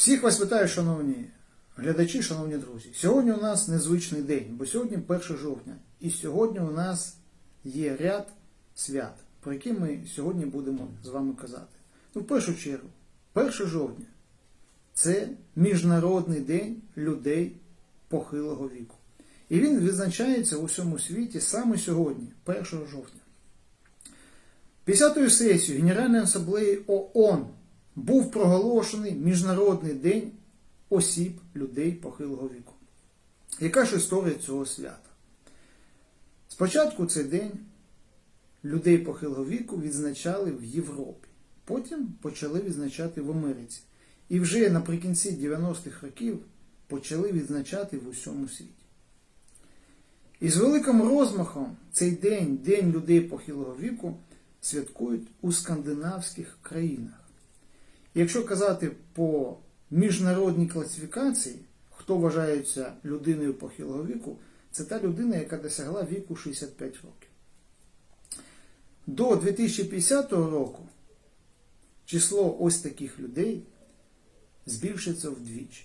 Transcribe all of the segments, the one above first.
Всіх вас вітаю, шановні глядачі, шановні друзі. Сьогодні у нас незвичний день, бо сьогодні 1 жовтня. І сьогодні у нас є ряд свят, про які ми сьогодні будемо з вами казати. Ну, в першу чергу, 1 жовтня це Міжнародний день людей похилого віку. І він відзначається у всьому світі саме сьогодні, 1 жовтня. 50-ю сесією Генеральної асамблеї ООН був проголошений Міжнародний день осіб людей похилого віку. Яка ж історія цього свята? Спочатку цей день людей похилого віку відзначали в Європі, потім почали відзначати в Америці. І вже наприкінці 90-х років почали відзначати в усьому світі. І з великим розмахом цей день, День людей похилого віку, святкують у скандинавських країнах. Якщо казати по міжнародній класифікації, хто вважається людиною похилого віку, це та людина, яка досягла віку 65 років. До 2050 року число ось таких людей збільшиться вдвічі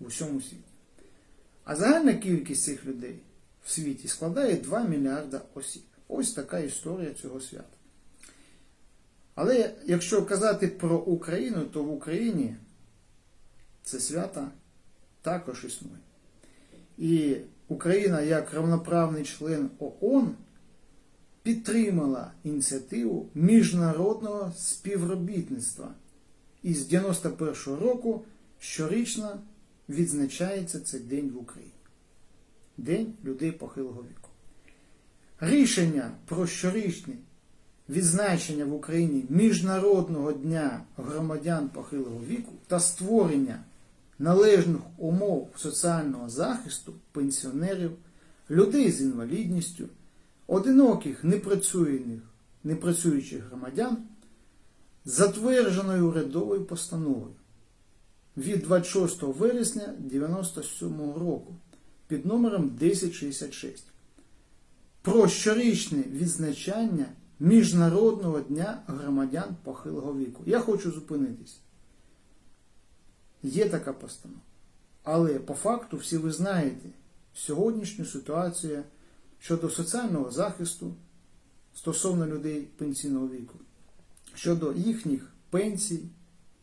в усьому світі. А загальна кількість цих людей в світі складає 2 мільярда осіб. Ось така історія цього свята. Але якщо казати про Україну, то в Україні це свято також існує. І Україна, як равноправний член ООН, підтримала ініціативу міжнародного співробітництва. І з 91-го року щорічно відзначається цей день в Україні. День людей похилого віку. Рішення про щорічний відзначення в Україні Міжнародного дня громадян похилого віку та створення належних умов соціального захисту пенсіонерів, людей з інвалідністю, одиноких непрацюючих, громадян затвердженою урядовою постановою від 26 вересня 1997 року під номером 1066 про щорічне відзначання Міжнародного дня громадян похилого віку. Я хочу зупинитись. Є така постанова. Але по факту всі ви знаєте сьогоднішню ситуацію щодо соціального захисту стосовно людей пенсійного віку, щодо їхніх пенсій,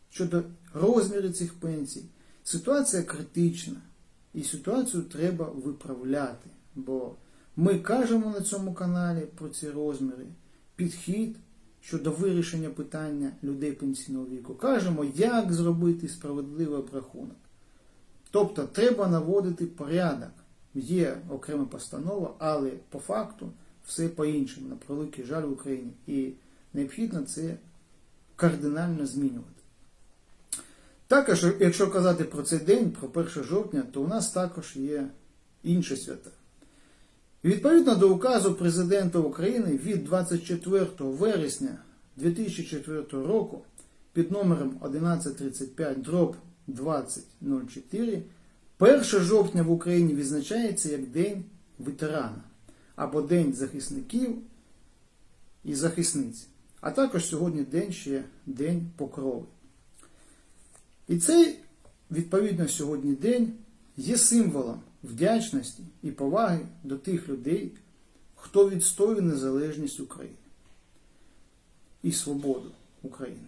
щодо розміру цих пенсій. Ситуація критична. І ситуацію треба виправляти. Бо ми кажемо на цьому каналі про ці розміри підхід щодо вирішення питання людей пенсійного віку. Кажемо, як зробити справедливий обрахунок. Тобто треба наводити порядок. Є окрема постанова, але по факту все по-іншому, на превеликий жаль в Україні. І необхідно це кардинально змінювати. Також, якщо казати про цей день, про 1 жовтня, то у нас також є інші свята. Відповідно до указу Президента України від 24 вересня 2004 року під номером 1135 дроб 2004 1 жовтня в Україні відзначається як День ветерана або День захисників і захисниць. А також сьогодні день ще День покрови. І цей, відповідно, сьогодні день є символом вдячності і поваги до тих людей, хто відстоює незалежність України і свободу України.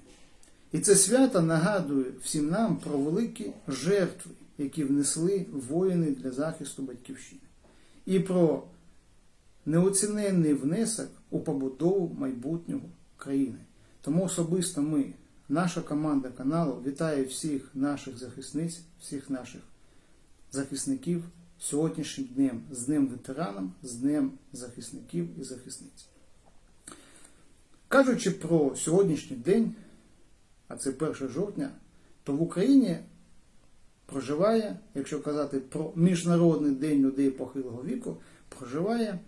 І це свято нагадує всім нам про великі жертви, які внесли воїни для захисту батьківщини, і про неоціненний внесок у побудову майбутнього країни. Тому особисто ми, наша команда каналу, вітає всіх наших захисниць, всіх наших захисників сьогоднішнім днем, з Днем ветеранам, з Днем захисників і захисниць. Кажучи про сьогоднішній день, а це 1 жовтня, то в Україні проживає, якщо казати про Міжнародний день людей похилого віку, проживає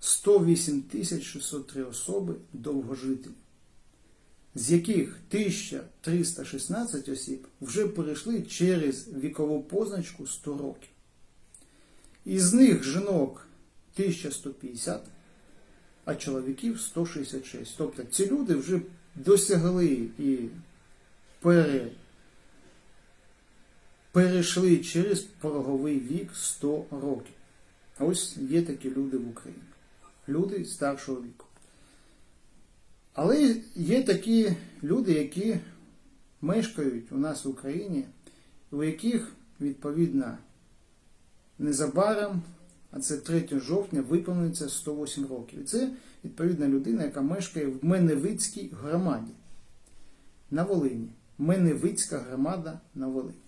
108 603 особи довгожителів, з яких 1316 осіб вже перейшли через вікову позначку 100 років. Із них жінок 1150, а чоловіків 166. Тобто ці люди вже досягли і перейшли через пороговий вік 100 років. Ось є такі люди в Україні. Люди старшого віку. Але є такі люди, які мешкають у нас в Україні, у яких, відповідно, незабаром, а це 3 жовтня, виповниться 108 років. І це, відповідна людина, яка мешкає в Меневицькій громаді на Волині. Меневицька громада на Волині.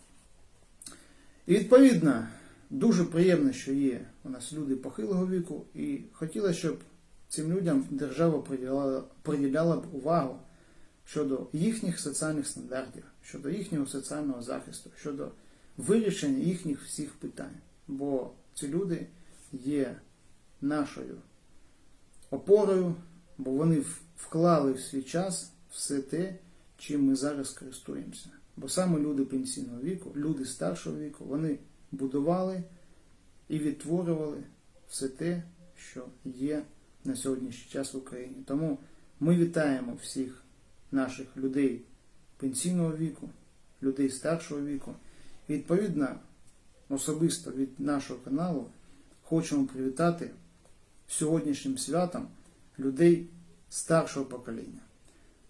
І відповідно, дуже приємно, що є у нас люди похилого віку, і хотілося, щоб цим людям держава приділяла, приділяла б увагу щодо їхніх соціальних стандартів, щодо їхнього соціального захисту, щодо вирішення їхніх всіх питань. Бо ці люди є нашою опорою, бо вони вклали в свій час все те, чим ми зараз користуємося. Бо саме люди пенсійного віку, люди старшого віку, вони будували і відтворювали все те, що є на сьогоднішній час в Україні. Тому ми вітаємо всіх наших людей пенсійного віку, людей старшого віку. І відповідно, особисто від нашого каналу хочемо привітати сьогоднішнім святом людей старшого покоління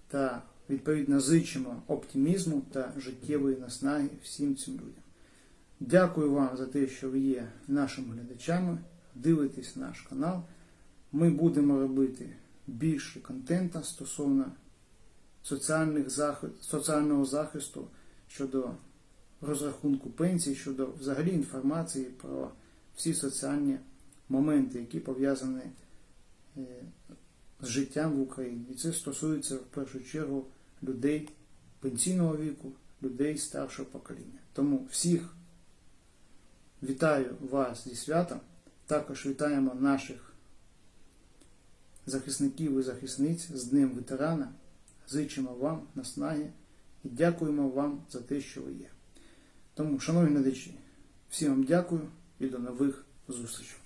та відповідно зичимо оптимізму та життєвої наснаги всім цим людям. Дякую вам за те, що ви є нашими глядачами, дивитесь наш канал. Ми будемо робити більше контенту стосовно соціальних захи- соціального захисту щодо розрахунку пенсій, щодо взагалі інформації про всі соціальні моменти, які пов'язані е, з життям в Україні. І це стосується в першу чергу людей пенсійного віку, людей старшого покоління. Тому всіх вітаю вас зі святом. Також вітаємо наших захисників і захисниць з Днем ветерана. Зичимо вам наснаги і дякуємо вам за те, що ви є. Тому, шановні глядачі, всім вам дякую і до нових зустрічей.